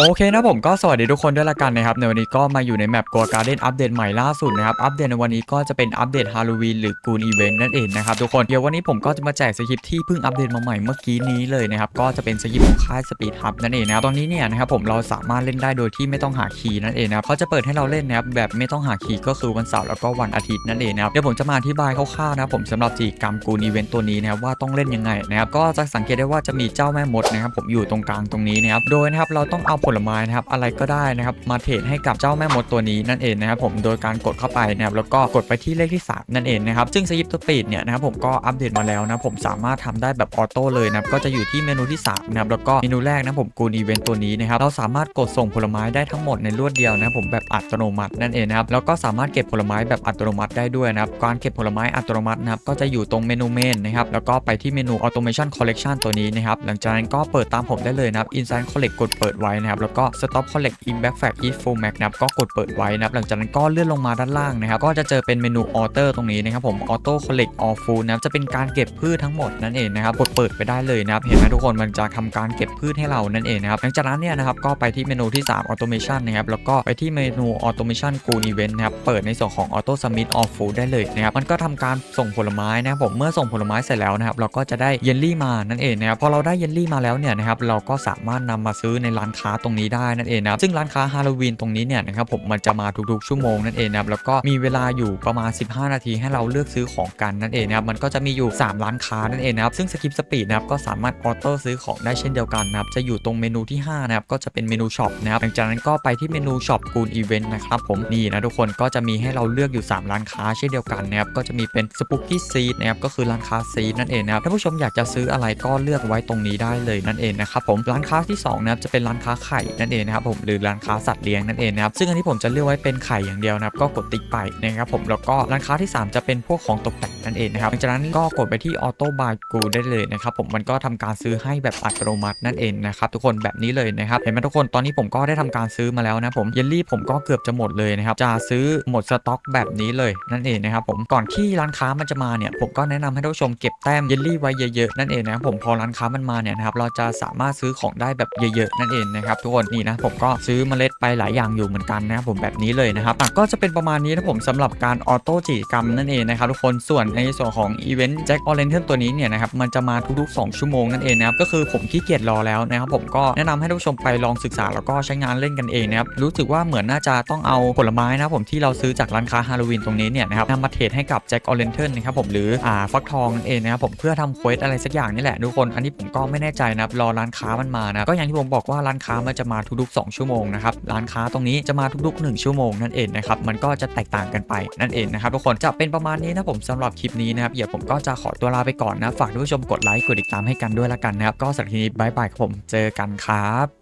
โอเคนะผมก็สวัสดีทุกคนด้วยละกันนะครับในวันนี้ก็มาอยู่ในแมปกัวการ์เด้นอัปเดตใหม่ล่าสุดนะครับอัปเดตในวันนี้ก็จะเป็นอัปเดตฮาโลวีนหรือกูนอีเวนต์นั่นเองนะครับทุกคนเดี๋ยววันนี้ผมก็จะมาแจกสคริปที่เพิ่งอัปเดตมาใหม่เมื่อกี้นี้เลยนะครับก็จะเป็นสคริปต์ของค่ายสปีดฮับนั่นเองนะครับตอนนี้เนี่ยนะครับผมเราสามารถเล่นได้โดยที่ไม่ต้องหาคีย์นั่นเองนะครับเขาจะเปิดให้เราเล่นนะครับแบบไม่ต้องหาคีย์ก็คือวันเสาร์แล้วก็วันอาทิตย์นั่นเองนะครับเดี๋ยวผมจะมาอธิบายคร่าวๆนะผมสำหรับกิจกรรมกูนอีเวนต์ตัวนี้นะครับว่าต้องเล่นยังไงนะครับก็จะสังเกตได้ว่าจะมีเจ้าแม่มดนะครับผมอยู่ตรงกลางตรงนี้นะครับโดยนะครับเราต้องเอาผลไม้นะครับอะไรก็ได้นะครับมาเทรดให้กับเจ้าแม่มดตัวนี้นั่นเองนะครับผมโดยการกดเข้าไปนะครับแล้วก็กดไปที่เลขที่ 3 นั่นเองนะครับซึ่งสยิปตัวปีดเนี่ยนะครับผมก็อัปเดตมาแล้วนะผมสามารถทำได้แบบออโต้เลยนะก็จะอยู่ที่เมนูที่3นะครับแล้วก็เมนูแรกนะผมกูนอีเวนต์ตัวนี้นะครับเราสามารถกดส่งผลไม้ได้ทั้งหมดในรวดเดียวนะครับผมแบบอัตโนมัตินั่นเองนะครับแล้วก็สามารถเก็บผลไม้แบบอัตโนมัติได้ด้วยนะครับการเก็บผลไม้อัตโนมัตินะครับก็จะอยู่ตรงเมนูเมนนะครับแล้วก็ไปที่เมนู automation collection ตัวนี้นะครับหลังจากนั้นก็เปิดตามผมได้เลยนะครับ instant collect กดเปิดไว้นะครับแล้วก็ stop collect in back fact if full max นะครับก็กดเปิดไว้นะครับหลังจากนั้นก็เลื่อนลงมาด้านล่างนะครับก็จะเจอเป็นเมนู auto ตรงนี้นะครับผม auto collect all food นะครับจะเป็นการเก็บพืชทั้งหมดนั่นเองนะครับกดเปิดไปได้เลยนะครับเห็นไหมทุกคนมันจะทำการเก็บพืชให้เรานั่นเองนะครับหลังจากนั้นเนี่ยนะครับก็ไปที่เมนูที่ 3 automation นะครับแล้วก็ไปที่เมนู automation g o o event นะครับเปิดในส่วนของ auto submit all food ได้เลยนะครับมันก็ทำการส่งผลไม้นะครับผมเมื่อส่งผลไม้เสร็จแล้วนะครับเราก็จะได้เยลลี่มานั่นเองนะครับพอเราได้เยลลี่มาแล้วเนี่ยนะครับเราก็สามารถนำมาซื้อในร้านค้าตรงนี้ได้นั่นเองนะครับซึ่งร้านค้าฮาโลวีนตรงนี้เนี่ยนะครับผมมันจะมาทุกๆชั่วโมงนั่นเองนะครับแล้วก็มีเวลาอยู่ประมาณ 15 นาทีให้เราเลือกซื้อของกันนั่นเองนะครับมันก็จะมีอยู่ 3 ร้านค้านั่นเองนะครับซึ่งสกิปสปีดนะครับก็สามารถออโต้ซื้อของได้เช่นเดียวกันนะครับจะอยู่ตรงเมนูที่5นะครับก็จะเป็นเมนูช็อปนะครับหลังจากนั้นก็ไปที่เมนูช็อปกูนอีเวนต์นะครับผมนี่นะทุกคนก็จะมีให้เราเลือกอยู่ 3 ร้านค้าเช่นเดียวกันนะครับก็จะมีเป็นสปุกกี้ซีดนะครับก็คือร้านค้าซีดนั่นเองนะครับถ้าผู้ชมอยากจะซื้ออะไรก็เลือกไว้ตรงนี้ได้เลยนั่นเองนะครับผมร้านค้าที่2นะครับจะเป็นร้านค้าไข่นั่นเองนะครับผมหรือร้านค้าสัตว์เลี้ยงนั่นเองนะครับซึ่งอันนี้ผมจะเลือกไว้เป็นไข่อย่างเดียวนะครับก็กดติ๊กไปนะครับผมแล้วก็ร้านค้าที่ 3 จะเป็นพวกของตกแต่งนั่นเองนะครับหลังจากนั้นก็กดไปที่ออโต้บายกูได้เลยนะครับผมมันก็ทำการซื้อให้แบบอัตโนมัตินั่นเองนะครับทุกคนแบบนี้เลยนะครับเห็นไหมทุกคนตอนนี้ผมก็ได้ทำการซื้อมาแล้วนะผมเยลลี่ผมก็เกือบจะหมดเลยนะครับจะซื้อหมดสต็อกแบบนี้เลยนั่นเองนะครับผมก่อนที่ร้านค้ามันจะมาเนี่ยผมก็แนะนำให้ท่านผู้ชมเก็บแต้มเยลลี่ไว้เยอะๆนั่นเองนะครับผมพอร้านค้ามันมาเนี่ยนะครับเราจะสามารถซื้อของได้แบบเยอะๆนั่นเองนะครับทุกคนนี่นะผมก็ซื้อเมล็ดไปหลายอย่างอยู่เหมือนกันนะครับผมแบบนี้เลยนะครับก็จะเป็นประมาณนี้นะผมสำหรับการออโต้จิกรรมนั่นเองนะครับทุกคนส่วนในส่วนของอีเวนต์แจ็คออเรนเทนตัวนี้เนี่ยนะครับมันจะมาทุกๆ 2 ชั่วโมงนั่นเองนะครับก็คือผมขี้เกียจรอแล้วนะครับผมก็แนะนำให้ท่านผู้ชมไปลองศึกษาแล้วก็ใช้งานเล่นกันเองนะครับรู้สึกว่าเหมือนน่าจะต้องเอาผลไม้นะครับผมที่เราซื้อจากร้านค้าฮาโลวีนตรงนี้เนี่ยนะครับนำมาเทรดให้กับแจ็คออเรนเทนนะครับผมหรืออ่าฟักทองนั่นเองนะครับผมเพื่อทำเควสอะไรสักอย่างนี่แหละทุกคนอันนี้ผมก็ไม่แน่ใจนะครับรอร้านค้ามันมานะก็อย่างที่ผมบอกว่าร้านค้ามันจะมาทุกๆ 2 ชั่วโมงนะครับร้านค้าตรงนี้จะมาทุกๆ 1 ชั่วโมงนั่นเองนะครับมันก็จะแตกต่างกันไปนั่นเองนะครับทุกคนจะเป็นประมาณนี้นะผมสำหรับคลิปนี้นะครับเดี๋ยวผมก็จะขอตัวลาไปก่อนนะฝากทุกผู้ชมกดไลค์กดติดตามให้กันด้วยละกันนะครับก็สำหรับทีนี้บายบายครับผมเจอกันครับ